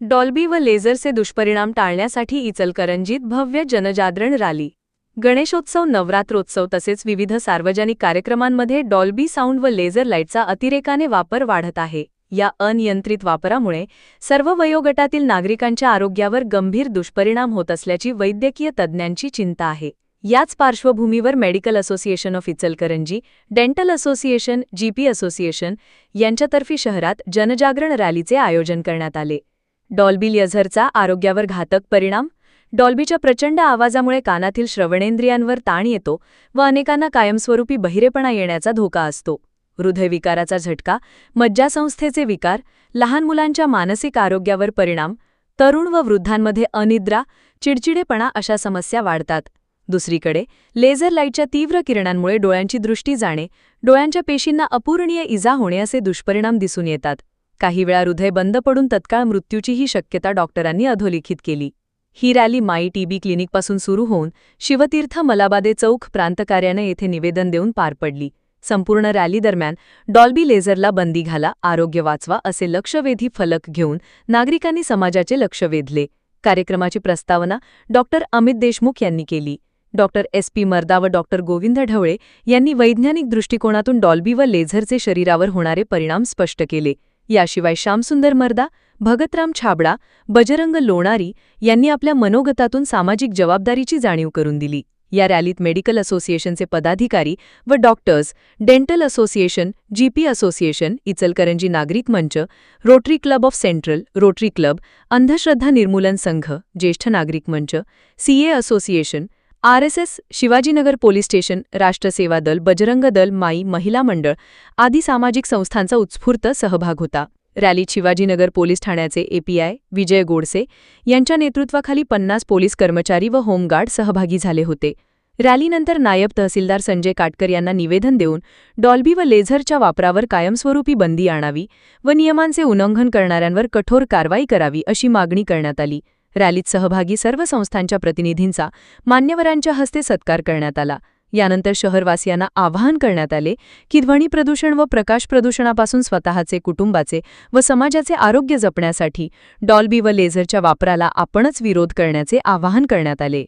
Dolby व लेझरचे दुष्परिणाम टाळण्यासाठी इचलकरंजीत भव्य जनजागरण रॅली. गणेशोत्सव नवरात्रोत्सव तसेच विविध सार्वजनिक कार्यक्रमांमध्ये डॉल्बी साऊंड व लेझर लाईटचा अतिरेकाने वापर वाढत आहे. या अनियंत्रित वापरामुळे सर्व वयोगटातील नागरिकांच्या आरोग्यावर गंभीर दुष्परिणाम होत असल्याची वैद्यकीय तज्ज्ञांची चिंता आहे. याच पार्श्वभूमीवर medical association of Ichalkaranji dental association GP association यांच्यातर्फे शहरात जनजागरण रॅलीचे आयोजन करण्यात आले. डॉल्बी लेझरचा आरोग्यावर घातक परिणाम? डॉल्बीच्या प्रचंड आवाजामुळे कानातील श्रवणेंद्रियांवर ताण येतो व अनेकांना कायमस्वरूपी बहिरेपणा येण्याचा धोका असतो. हृदयविकाराचा झटका मज्जासंस्थेचे विकार लहान मुलांच्या मानसिक आरोग्यावर परिणाम तरुण व वृद्धांमध्ये अनिद्रा चिडचिडेपणा अशा समस्या वाढतात. दुसरीकडे लेझर लाईटच्या तीव्र किरणांमुळे डोळ्यांची दृष्टी जाणे डोळ्यांच्या पेशींना अपूरणीय इजा होणे असे दुष्परिणाम दिसून येतात. काही वेळा हृदय बंद पडून तत्काळ मृत्यूचीही शक्यता डॉक्टरांनी अधोलिखित केली. ही रॅली माई टीबी क्लिनिकपासून सुरू होऊन शिवतीर्थ मलाबादे चौक प्रांतकार्यानं येथे निवेदन देऊन पार पडली. संपूर्ण रॅली दरम्यान डॉल्बी लेझरला बंदी घाला आरोग्य वाचवा असे लक्षवेधी फलक घेऊन नागरिकांनी समाजाचे लक्ष वेधले. कार्यक्रमाची प्रस्तावना डॉक्टर अमित देशमुख यांनी केली. डॉक्टर एस पी मर्दा व डॉक्टर गोविंद ढवळे यांनी वैज्ञानिक दृष्टिकोनातून डॉल्बी व लेझरचे शरीरावर होणारे परिणाम स्पष्ट केले. याशिवाय श्यामसुंदर मर्दा भगतराम छाबडा बजरंग लोणारी यांनी आपल्या मनोगतातून सामाजिक जबाबदारीची जाणीव करून दिली. या रॅलीत मेडिकल असोसिएशनचे पदाधिकारी व doctors dental association GP association Ichalkaranji नागरिक मंच rotary club of central rotary club अंधश्रद्धा निर्मूलन संघ ज्येष्ठ नागरिक मंच CA association RSS Shivajinagar police station Rashtraseva Dal Bajrang Dal माई महिला मंडळ आदी सामाजिक संस्थांचा उत्स्फूर्त सहभाग होता. रॅलीत शिवाजीनगर पोलीस ठाण्याचे एपीआय विजय गोडसे यांच्या नेतृत्वाखाली पन्नास पोलीस कर्मचारी व होमगार्ड सहभागी झाले होते. रॅलीनंतर नायब तहसीलदार संजय काटकर यांना निवेदन देऊन डॉल्बी व लेझरच्या वापरावर कायमस्वरूपी बंदी आणावी व नियमांचे उल्लंघन करणाऱ्यांवर कठोर कारवाई करावी अशी मागणी करण्यात आली. रॅलीत सहभागी सर्व संस्थांच्या प्रतिनिधींचा मान्यवरांच्या हस्ते सत्कार करण्यात आला. यानंतर शहरवासियांना आवाहन करण्यात आले की ध्वनी प्रदूषण व प्रकाश प्रदूषणापासून स्वतःचे कुटुंबाचे व समाजाचे आरोग्य जपण्यासाठी डॉल्बी व लेझरच्या वापराला आपणच विरोध करण्याचे आवाहन करण्यात आले.